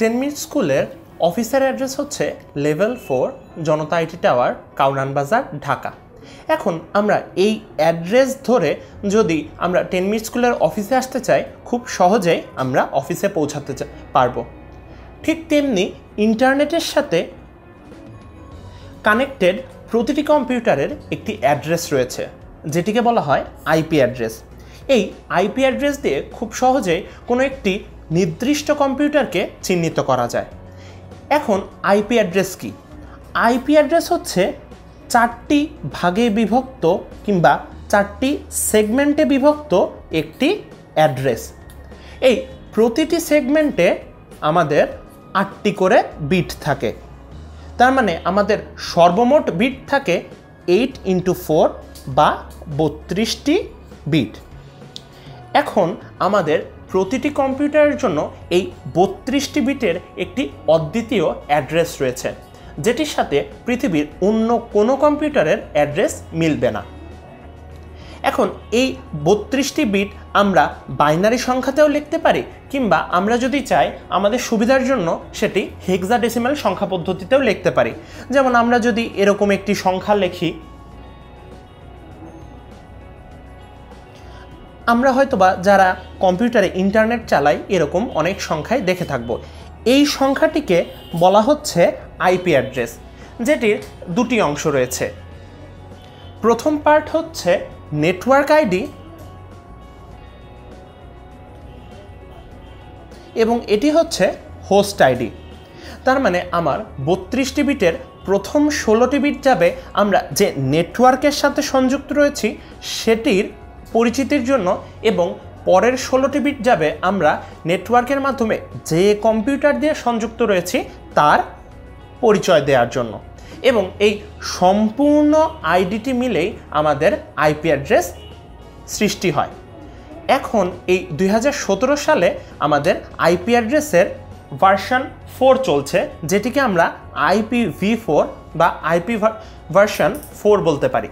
Ten স্কুলের অফিসের address হচ্ছে level four Janata IT tower Kawran Bazar, Dhaka. এখন আমরা এই অ্যাড্রেস ধরে যদি আমরা টেন স্কুলের অফিসে আসতে চাই, খুব সহজেই আমরা অফিসে পৌঁছাতে পারব। ঠিক তেমনি ইন্টারনেটের সাথে কানেক্টেড প্রতিটি কম্পিউটারের একটি অ্যাড্রেস রয়েছে, যেটিকে বলা হয় আইপি অ্যাড্রেস। এই আইপি অ্যাড্রেস দিয়ে খুব সহজেই কোনো একটি নির্দিষ্ট কম্পিউটারকে চিহ্নিত করা যায়। এখন আইপি অ্যাড্রেস কি? আইপি অ্যাড্রেস হচ্ছে চারটি ভাগে বিভক্ত কিংবা চারটি সেগমেন্টে বিভক্ত একটি অ্যাড্রেস। এই প্রতিটি সেগমেন্টে আমাদের আটটি করে বিট থাকে। তার মানে আমাদের সর্বমোট বিট থাকে এইট ইন্টু ফোর বা বত্রিশটি বিট। এখন আমাদের প্রতিটি কম্পিউটারের জন্য এই বত্রিশটি বিটের একটি অদ্বিতীয় অ্যাড্রেস রয়েছে, যেটির সাথে পৃথিবীর অন্য কোনো কম্পিউটারের অ্যাড্রেস মিলবে না। এখন এই বত্রিশটি বিট আমরা বাইনারি সংখ্যাতেও লিখতে পারি, কিংবা আমরা যদি চাই আমাদের সুবিধার জন্য সেটি হেক্সাডেসিমাল সংখ্যা পদ্ধতিতেও লিখতে পারি। যেমন আমরা যদি এরকম একটি সংখ্যা লিখি আমরা হয়তোবা যারা কম্পিউটারে ইন্টারনেট চালাই এরকম অনেক সংখ্যায় দেখে থাকব। এই সংখ্যাটিকে বলা হচ্ছে আইপি অ্যাড্রেস, যেটির দুটি অংশ রয়েছে। প্রথম পার্ট হচ্ছে নেটওয়ার্ক আইডি এবং এটি হচ্ছে হোস্ট আইডি। তার মানে আমার বত্রিশটি বিটের প্রথম ষোলোটি বিট যাবে, আমরা যে নেটওয়ার্কের সাথে সংযুক্ত রয়েছি, সেটির পরিচিতির জন্য এবং পরের ষোলোটি বিট যাবে, আমরা নেটওয়ার্কের মাধ্যমে যে কম্পিউটার দিয়ে সংযুক্ত রয়েছি তার পরিচয় দেওয়ার জন্য। এবং এই সম্পূর্ণ আইডিটি মিলেই আমাদের আইপি অ্যাড্রেস সৃষ্টি হয়। এখন এই দুই হাজার সতেরো সালে আমাদের আইপি অ্যাড্রেসের ভার্সন ফোর চলছে, যেটিকে আমরা আইপি ভি ফোর বা আইপি ভার্সন ফোর বলতে পারি।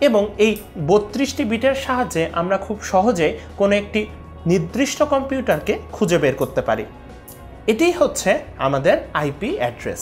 এবং এই বত্রিশটি বিটের সাহায্যে আমরা খুব সহজে কোনো একটি নির্দিষ্ট কম্পিউটারকে খুঁজে বের করতে পারি। এটি হচ্ছে আমাদের আইপি অ্যাড্রেস।